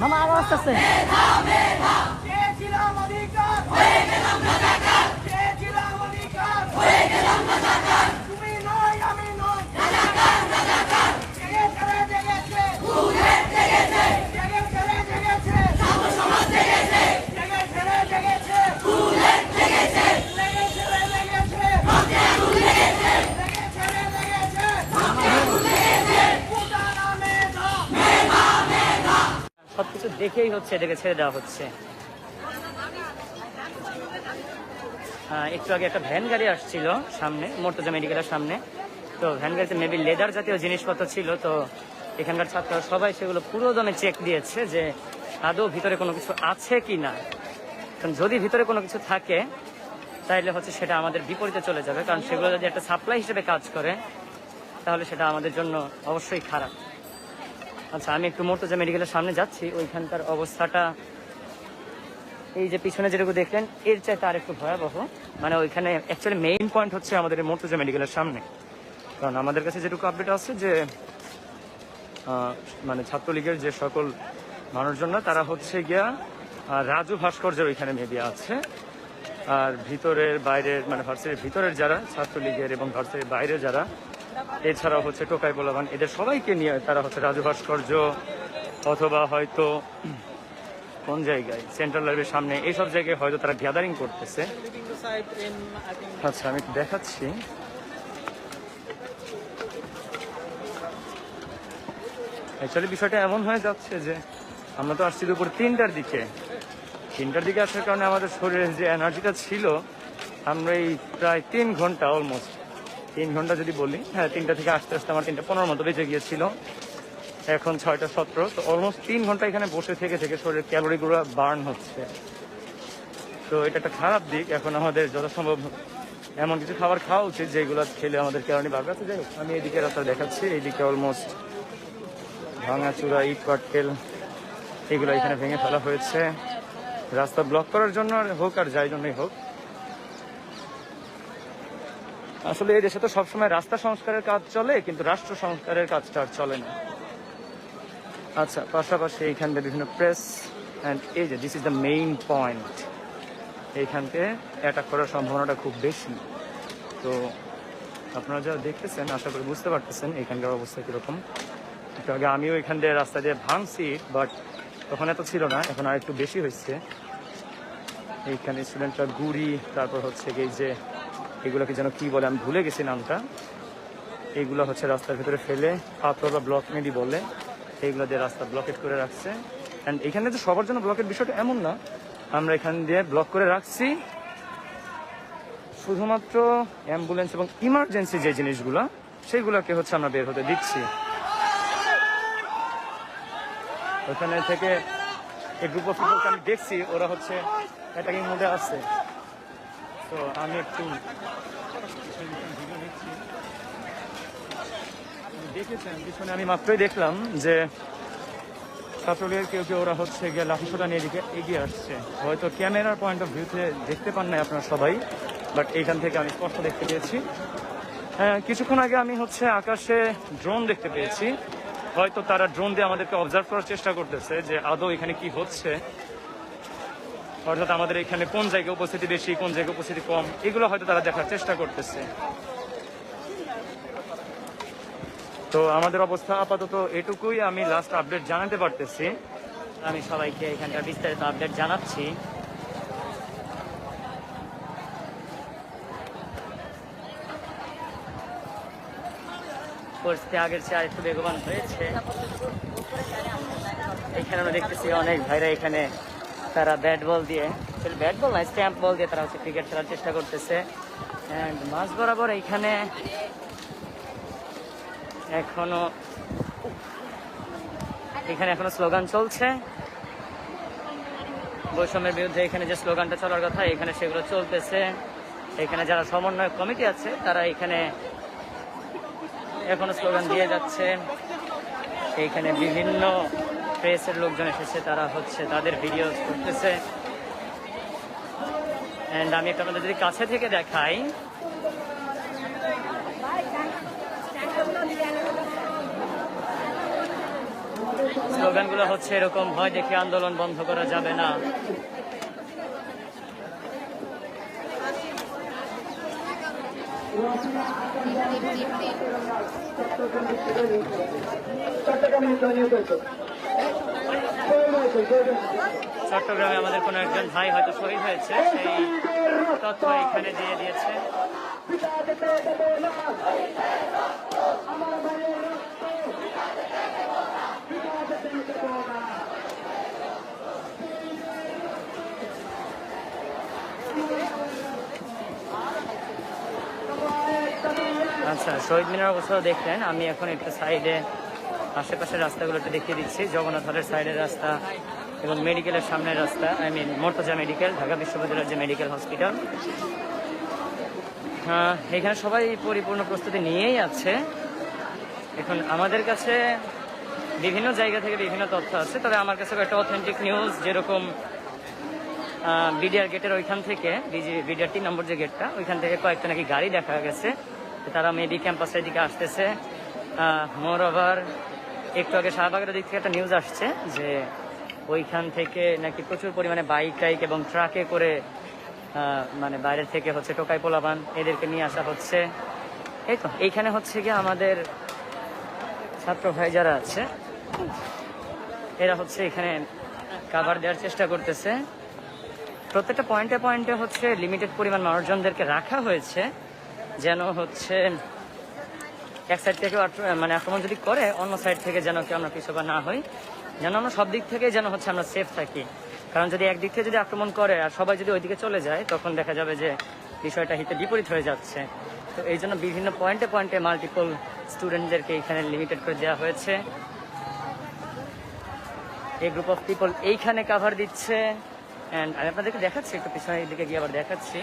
মামা আরও হয়ে গেলাম দেখেই হচ্ছে এটাকে ছেড়ে দেওয়া হচ্ছে। একটু আগে একটা ভ্যান গাড়ি আসছিল সামনে, মর্তজা মেডিকেলের সামনে। তো ভ্যান গাড়িতে মেবি লেদার জাতীয় জিনিসপত্র ছিল, তো এখানকার ছাত্ররা সবাই সেগুলো পুরো দমে চেক দিয়েছে যে আদৌ ভিতরে কোনো কিছু আছে কি না। কারণ যদি ভিতরে কোনো কিছু থাকে তাহলে হচ্ছে সেটা আমাদের বিপরীতে চলে যাবে। কারণ সেগুলো যদি একটা সাপ্লাই হিসেবে কাজ করে, তাহলে সেটা আমাদের জন্য অবশ্যই খারাপ। আচ্ছা আমি একটু মোর্তজা মেডিকেলের সামনে যাচ্ছি। ওইখানকার অবস্থাটা, এই যে পিছনে যেটুকু দেখলেন, এর চাইতে আর একটু ভয়াবহ। মানে ওইখানে অ্যাকচুয়ালি মেইন পয়েন্ট হচ্ছে আমাদের মোর্তজা মেডিকেলের সামনে। কারণ আমাদের কাছে যেটুকু আপডেট আছে যে মানে ছাত্রলীগের যে সকল মানুষজনরা তারা হচ্ছে গিয়া রাজু ভাস্কর্যের ওইখানে মেবি আছে। আর ভিতরের বাইরের মানে ভার্সিটির ভিতরের যারা ছাত্রলীগের এবং ভার্সিটির বাইরে যারা এছাড়াও হচ্ছে টোকাই পোলাবান এদের সবাইকে নিয়ে তারা হচ্ছে রাজু ভাস্কর্য অথবা হয়তো কোন জায়গায়? সেন্ট্রাল লাইব্রেরির সামনে। এইসব জায়গায় হয়তো তারা গ্যাদারিং করতেছে। আচ্ছা আমি দেখাচ্ছি। অ্যাকচুয়ালি বিষয়টা এমন হয়ে যাচ্ছে যে আমরা তো আসছি দুপুর তিনটার দিকে। তিনটার দিকে আসার কারণে আমাদের শরীরে যে এনার্জিটা ছিল, আমরা এই প্রায় তিন ঘণ্টা অলমোস্ট তিন ঘণ্টা যদি বলি হ্যাঁ তিনটা থেকে আসতে আসতে আমার তিনটা পনেরো মতো বেঁচে গিয়েছিল। এখন ছয়টা সতেরো, তো অলমোস্ট তিন ঘণ্টা এখানে বসে থেকে থেকে শরীরের ক্যালোরিগুলো বার্ন হচ্ছে। তো এটা একটা খারাপ দিক। এখন আমাদের যথাসম্ভব এমন কিছু খাবার খাওয়া উচিত যেগুলো খেলে আমাদের ক্যালোরি বাড়বে। আচ্ছা যাই আমি এইদিকে রাস্তা দেখাচ্ছি। এইদিকে অলমোস্ট ভাঙাচুরা, ইট পাটকেল এগুলো এখানে ভেঙে ফেলা হয়েছে। রাস্তা ব্লক করার জন্য হোক আর যাই জন্যই হোক আসলে এই দেশে তো সবসময় রাস্তা সংস্কারের কাজ চলে, কিন্তু রাষ্ট্র সংস্কারের কাজটা আর চলে না। আচ্ছা পাশাপাশি এইখানটা বিভিন্ন প্রেস অ্যান্ড এই যে this is the main point এইখানকে attack করার সম্ভাবনাটা খুব বেশি। তো আপনারা যারা দেখতেছেন, আশা করি বুঝতে পারতেছেন এখানকার অবস্থা কীরকম। একটু আগে আমিও এখান দিয়ে রাস্তা দিয়ে ভাঙছি বাট তখন এত ছিল না, এখন আর একটু বেশি হয়েছে। এইখানে স্টুডেন্টরা গুড়ি, তারপর হচ্ছে এই যে এগুলোকে যেন কি বলে, আমি ভুলে গেছি নামটা। এইগুলো হচ্ছে রাস্তার ভিতরে ফেলে, পাথর বা ব্লক মেডি বলে এইগুলো দিয়ে রাস্তা ব্লকেট করে রাখছে। অ্যান্ড এখানে তো সবার জন্য ব্লকের বিষয়টা এমন না, আমরা এখান দিয়ে ব্লক করে রাখছি। শুধুমাত্র অ্যাম্বুলেন্স এবং ইমার্জেন্সি যে জিনিসগুলো সেইগুলোকে হচ্ছে আমরা বের হতে দিচ্ছি। ওখানে থেকে এই গ্রুপ অফ পিপলকে আমি দেখছি, ওরা হচ্ছে অ্যাটাকিং মোডে আছে। তো আমি একটু দেখেছেন, পিছনে আমি মাত্রই দেখলাম যে ছাত্রলীগের কেউ কেউ ওরা হচ্ছে গিয়ে লাঠিসোটা নিয়ে এদিকে এগিয়ে আসছে। হয়তো ক্যামেরার পয়েন্ট অফ ভিউতে দেখতে পান নাই আপনারা সবাই বাট এইখান থেকে আমি স্পষ্ট দেখতে পেয়েছি। হ্যাঁ কিছুক্ষণ আগে আমি হচ্ছে আকাশে ড্রোন দেখতে পেয়েছি। হয়তো তারা ড্রোন দিয়ে আমাদেরকে অবজার্ভ করার চেষ্টা করতেছে যে আদৌ এখানে কি হচ্ছে। অর্থাৎ আমাদের এখানে কোন জায়গায় উপস্থিতি বেশি, কোন জায়গায় উপস্থিতি কম, এগুলো হয়তো তারা দেখার চেষ্টা করতেছে। তো আমাদের অবস্থা আপাতত এটুকুই, আমি লাস্ট আপডেট জানাতে পারতেছি। আমি সবাইকে এখানকার বিস্তারিত আপডেট জানাচ্ছি। পরিস্থিতি আগের চেয়ে আরেকটু বেগবান হয়েছে। এখানে আমরা দেখতেছি অনেক ভাইরা এখানে তারা ব্যাট বল দিয়ে। ব্যাট বল না স্ট্যাম্প বল দিয়ে তারা হচ্ছে ক্রিকেট খেলার চেষ্টা করতেছে। অ্যান্ড মাঝ বরাবর এইখানে এখনও, এখানে এখনও স্লোগান চলছে। বৈষম্যের বিরুদ্ধে এখানে যে স্লোগানটা চলার কথা, এখানে সেগুলো চলতেছে। এখানে যারা সমন্বয় কমিটি আছে, তারা এখানে এখনও স্লোগান দিয়ে যাচ্ছে। এইখানে বিভিন্ন প্রেসের লোকজন এসেছে, তারা হচ্ছে তাদের ভিডিও করতেছে। অ্যান্ড আমি একটা যদি কাছে থেকে দেখাই। স্লোগানগুলো হচ্ছে এরকম, ভয় দেখে আন্দোলন বন্ধ করা যাবে না। আমাদের কোনো একজন ভাই হয়তো শহীদ হয়েছে, সেই তথ্য এখানে দিয়ে দিয়েছে। আচ্ছা শহীদ মিনার অবস্থাও দেখলেন। আমি এখন একটা সাইডে আশেপাশের রাস্তাগুলো একটু দেখিয়ে দিচ্ছি। জগন্নাথ হলের সাইডের রাস্তা এবং মেডিকেলের সামনের রাস্তা I mean Murtaza medical, Dhaka বিশ্ববিদ্যালয়ের যে মেডিকেল হসপিটাল। এখানে সবাই পরিপূর্ণ প্রস্তুতি নিয়েই আছে। এখন আমাদের কাছে বিভিন্ন জায়গা থেকে বিভিন্ন তথ্য আছে, তবে আমার কাছে একটা অথেন্টিক নিউজ যেরকম বিডিআর গেটের ওইখান থেকে বিডিআর তিন নম্বর যে গেটটা, ওইখান থেকে কয়েকটা নাকি গাড়ি দেখা গেছে। তারা মেবি ক্যাম্পাসের দিকে আসতেছে। মোর ওভার একটু আগে শাহবাগের দিক থেকে একটা নিউজ আসছে যে ওইখান থেকে নাকি প্রচুর পরিমাণে বাইক টাইক এবং ট্রাকে করে মানে বাইরের থেকে হচ্ছে টোকাই পোলাবান এদেরকে নিয়ে আসা হচ্ছে। এই তো, এইখানে হচ্ছে গিয়ে আমাদের ছাত্র ভাই যারা আছে, এরা হচ্ছে এখানে কাভার দেওয়ার চেষ্টা করতেছে। প্রত্যেকটা পয়েন্টে পয়েন্টে হচ্ছে লিমিটেড পরিমাণ মানুষজনদেরকে রাখা হয়েছে, যেন হচ্ছে এক সাইড থেকে মানে আক্রমণ যদি করে, অন্য সাইড থেকে যেন কেউ আমরা পিছুপা না হই। যেন আমরা সব দিক থেকে যেন হচ্ছে আমরা সেফ থাকি। কারণ যদি একদিক থেকে যদি আক্রমণ করে আর সবাই যদি ওইদিকে চলে যায়, তখন দেখা যাবে যে বিষয়টা হিতে বিপরীত হয়ে যাচ্ছে। তো এই জন্য বিভিন্ন পয়েন্টে পয়েন্টে মাল্টিপল স্টুডেন্টদেরকে এখানে লিমিটেড করে দেওয়া হয়েছে। এই গ্রুপ অফ পিপল এইখানে কাভার দিচ্ছে। অ্যান্ড আমি আপনাদেরকে দেখাচ্ছি, একটু পিছনের দিকে গিয়ে আবার দেখাচ্ছি।